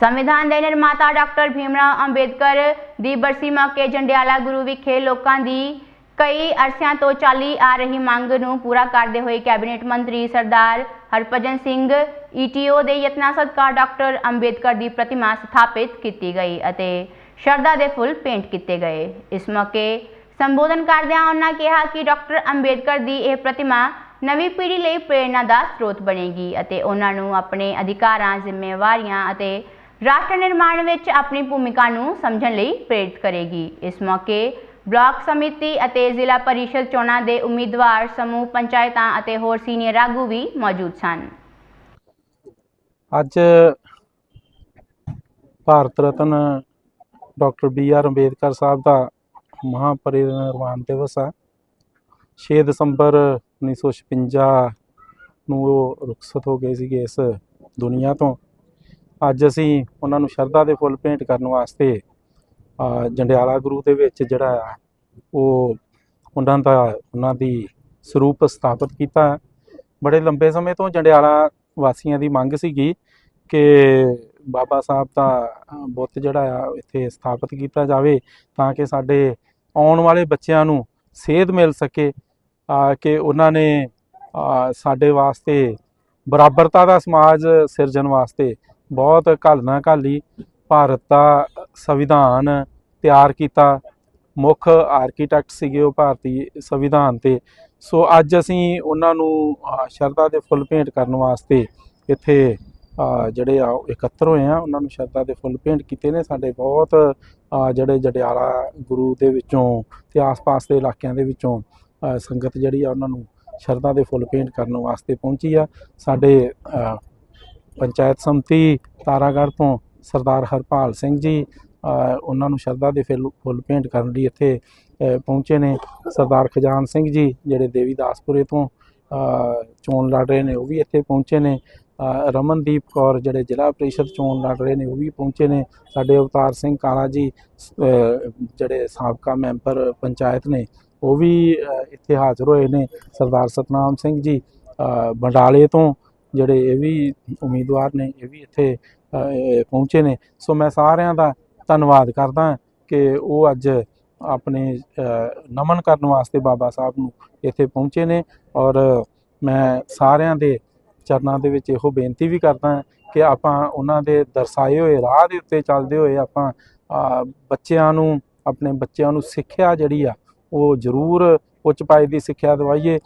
ਸੰਵਿਧਾਨ ਦੇ ਨਿਰਮਾਤਾ ਡਾਕਟਰ ਭੀਮਰਾਓ ਅੰਬੇਦਕਰ ਦੀ ਬਰਸੀ ਮੌਕੇ ਜੰਡਿਆਲਾ ਗੁਰੂ ਵਿਖੇ ਲੋਕਾਂ ਦੀ ਕਈ ਅਰਸਿਆਂ ਤੋਂ ਚੱਲੀ ਆ ਰਹੀ ਮੰਗ ਨੂੰ ਪੂਰਾ ਕਰਦੇ ਹੋਏ ਕੈਬਨਿਟ ਮੰਤਰੀ ਸਰਦਾਰ ਹਰਭਜਨ ਸਿੰਘ ਈਟੀਓ ਦੇ ਯਤਨਾਂ ਸਦਕਾ ਡਾਕਟਰ ਅੰਬੇਦਕਰ ਦੀ ਪ੍ਰਤਿਮਾ ਸਥਾਪਿਤ ਕੀਤੀ ਗਈ ਅਤੇ ਸ਼ਰਧਾ ਦੇ ਫੁੱਲ ਪੇਂਟ ਕੀਤੇ ਗਏ ਇਸ ਮੌਕੇ ਸੰਬੋਧਨ ਕਰਦਿਆਂ ਉਹਨਾਂ ਕਿਹਾ ਕਿ ਡਾਕਟਰ ਅੰਬੇਦਕਰ ਦੀ ਇਹ ਪ੍ਰਤਿਮਾ ਨਵੀਂ ਪੀੜ੍ਹੀ ਲਈ ਪ੍ਰੇਰਣਾ ਦਾ ਸਰੋਤ ਬਣੇਗੀ ਅਤੇ ਉਹਨਾਂ ਨੂੰ ਆਪਣੇ ਅਧਿਕਾਰਾਂ ਜ਼ਿੰਮੇਵਾਰੀਆਂ ਅਤੇ ਰਾਸ਼ਟਰ ਨਿਰਮਾਣ ਵਿੱਚ ਆਪਣੀ ਭੂਮਿਕਾ ਨੂੰ ਸਮਝਣ ਲਈ ਪ੍ਰੇਰਿਤ ਕਰੇਗੀ। ਇਸ ਮੌਕੇ ਬਲਾਕ ਸਮਿਤੀ ਅਤੇ ਜ਼ਿਲ੍ਹਾ ਪਰਿਸ਼ਦ ਚੋਣਾਂ ਦੇ ਉਮੀਦਵਾਰ ਸਮੂਹ, ਪੰਚਾਇਤਾਂ ਅਤੇ ਹੋਰ ਸੀਨੀਅਰ ਆਗੂ ਵੀ ਮੌਜੂਦ ਸਨ। ਅੱਜ Bharat Ratna doctor B R Ambedkar Sahib ਦਾ ਮਹਾਪਰਿਨਿਰਵਾਣ ਦਿਵਸ ਆ। 6 ਦਸੰਬਰ 1956 ਨੂੰ ਉਹ ਰੁਖਸਤ ਹੋ ਗਏ ਸੀਗੇ ਇਸ ਦੁਨੀਆ ਤੋਂ। ਅੱਜ ਅਸੀਂ ਉਹਨਾਂ ਨੂੰ ਸ਼ਰਧਾ ਦੇ ਫੁੱਲ ਭੇਂਟ ਕਰਨ ਵਾਸਤੇ ਜੰਡਿਆਲਾ ਗੁਰੂ ਦੇ ਵਿੱਚ ਜਿਹੜਾ ਆ, ਉਹ ਉਹਨਾਂ ਦਾ, ਉਹਨਾਂ ਦੀ ਸਰੂਪ ਸਥਾਪਿਤ ਕੀਤਾ। ਬੜੇ ਲੰਬੇ ਸਮੇਂ ਤੋਂ ਜੰਡਿਆਲਾ ਵਾਸੀਆਂ ਦੀ ਮੰਗ ਸੀਗੀ ਕਿ ਬਾਬਾ ਸਾਹਿਬ ਦਾ ਬੁੱਤ ਜਿਹੜਾ ਆ, ਇੱਥੇ ਸਥਾਪਿਤ ਕੀਤਾ ਜਾਵੇ ਤਾਂ ਕਿ ਸਾਡੇ ਆਉਣ ਵਾਲੇ ਬੱਚਿਆਂ ਨੂੰ ਸੇਧ ਮਿਲ ਸਕੇ ਕਿ ਉਹਨਾਂ ਨੇ ਸਾਡੇ ਵਾਸਤੇ ਬਰਾਬਰਤਾ ਦਾ ਸਮਾਜ ਸਿਰਜਣ ਵਾਸਤੇ ਬਹੁਤ ਘਾਲਣਾ ਘਾਲੀ ਭਾਰਤ ਦਾ ਸੰਵਿਧਾਨ ਤਿਆਰ ਕੀਤਾ। ਮੁੱਖ ਆਰਕੀਟੈਕਟ ਸੀਗੇ ਉਹ ਭਾਰਤੀ ਸੰਵਿਧਾਨ ਤੇ। ਸੋ ਅੱਜ ਅਸੀਂ ਉਹਨਾਂ ਨੂੰ ਸ਼ਰਧਾ ਦੇ ਫੁੱਲ ਭੇਂਟ ਕਰਨ ਵਾਸਤੇ ਇੱਥੇ ਜਿਹੜੇ ਆ ਉਹ ਇਕੱਤਰ ਹੋਏ ਆ, ਉਹਨਾਂ ਨੂੰ ਸ਼ਰਧਾ ਦੇ ਫੁੱਲ ਭੇਂਟ ਕੀਤੇ ਨੇ। ਸਾਡੇ ਬਹੁਤ ਜਿਹੜੇ ਜੜਿਆਲਾ ਗੁਰੂ ਦੇ ਵਿੱਚੋਂ ਤੇ ਆਸ-ਪਾਸ ਦੇ ਇਲਾਕਿਆਂ ਦੇ ਵਿੱਚੋਂ ਸੰਗਤ ਜਿਹੜੀ ਆ ਉਹਨਾਂ ਨੂੰ ਸ਼ਰਧਾ ਦੇ ਫੁੱਲ ਭੇਂਟ ਕਰਨ ਵਾਸਤੇ ਪਹੁੰਚੀ ਆ। ਸਾਡੇ ਪੰਚਾਇਤ ਸਮਤੀ ਤਾਰਾਗੜ੍ਹ ਤੋਂ ਸਰਦਾਰ ਹਰਪਾਲ ਸਿੰਘ ਜੀ ਉਹਨਾਂ ਨੂੰ ਸ਼ਰਧਾ ਦੇ ਫੁੱਲ ਫੁੱਲ ਭੇਂਟ ਕਰਨ ਲਈ ਇੱਥੇ ਪਹੁੰਚੇ ਨੇ। ਸਰਦਾਰ ਖਜਾਨ ਸਿੰਘ ਜੀ, ਜਿਹੜੇ ਦੇਵੀਦਾਸਪੁਰੇ ਤੋਂ ਚੋਣ ਲੜ ਰਹੇ ਨੇ, ਉਹ ਵੀ ਇੱਥੇ ਪਹੁੰਚੇ ਨੇ। ਰਮਨਦੀਪ ਕੌਰ, ਜਿਹੜੇ ਜ਼ਿਲ੍ਹਾ ਪ੍ਰੀਸ਼ਦ ਚੋਣ ਲੜ ਰਹੇ ਨੇ, ਉਹ ਵੀ ਪਹੁੰਚੇ ਨੇ। ਸਾਡੇ ਅਵਤਾਰ ਸਿੰਘ ਕਾਲਾ ਜੀ ਜਿਹੜੇ ਸਾਬਕਾ ਮੈਂਬਰ ਪੰਚਾਇਤ ਨੇ, ਉਹ ਵੀ ਇੱਥੇ ਹਾਜ਼ਰ ਹੋਏ ਨੇ। ਸਰਦਾਰ ਸਤਨਾਮ ਸਿੰਘ ਜੀ ਬੰਡਾਲੇ ਤੋਂ ਜਿਹੜੇ ਇਹ ਵੀ ਉਮੀਦਵਾਰ ਨੇ, ਇਹ ਵੀ ਇੱਥੇ ਪਹੁੰਚੇ ਨੇ। ਸੋ ਮੈਂ ਸਾਰਿਆਂ ਦਾ ਧੰਨਵਾਦ ਕਰਦਾ ਕਿ ਉਹ ਅੱਜ ਆਪਣੇ ਨਮਨ ਕਰਨ ਵਾਸਤੇ ਬਾਬਾ ਸਾਹਿਬ ਨੂੰ ਇੱਥੇ ਪਹੁੰਚੇ ਨੇ ਔਰ ਮੈਂ ਸਾਰਿਆਂ ਦੇ ਚਰਨਾਂ ਦੇ ਵਿੱਚ ਇਹੋ ਬੇਨਤੀ ਵੀ ਕਰਦਾ ਕਿ ਆਪਾਂ ਉਹਨਾਂ ਦੇ ਦਰਸਾਏ ਹੋਏ ਰਾਹ ਦੇ ਉੱਤੇ ਚੱਲਦੇ ਹੋਏ ਆਪਾਂ ਬੱਚਿਆਂ ਨੂੰ, ਆਪਣੇ ਬੱਚਿਆਂ ਨੂੰ ਸਿੱਖਿਆ ਜਿਹੜੀ ਆ, ਉਹ ਜ਼ਰੂਰ ਉੱਚ ਪਾਏ ਦੀ ਸਿੱਖਿਆ ਦਵਾਈਏ।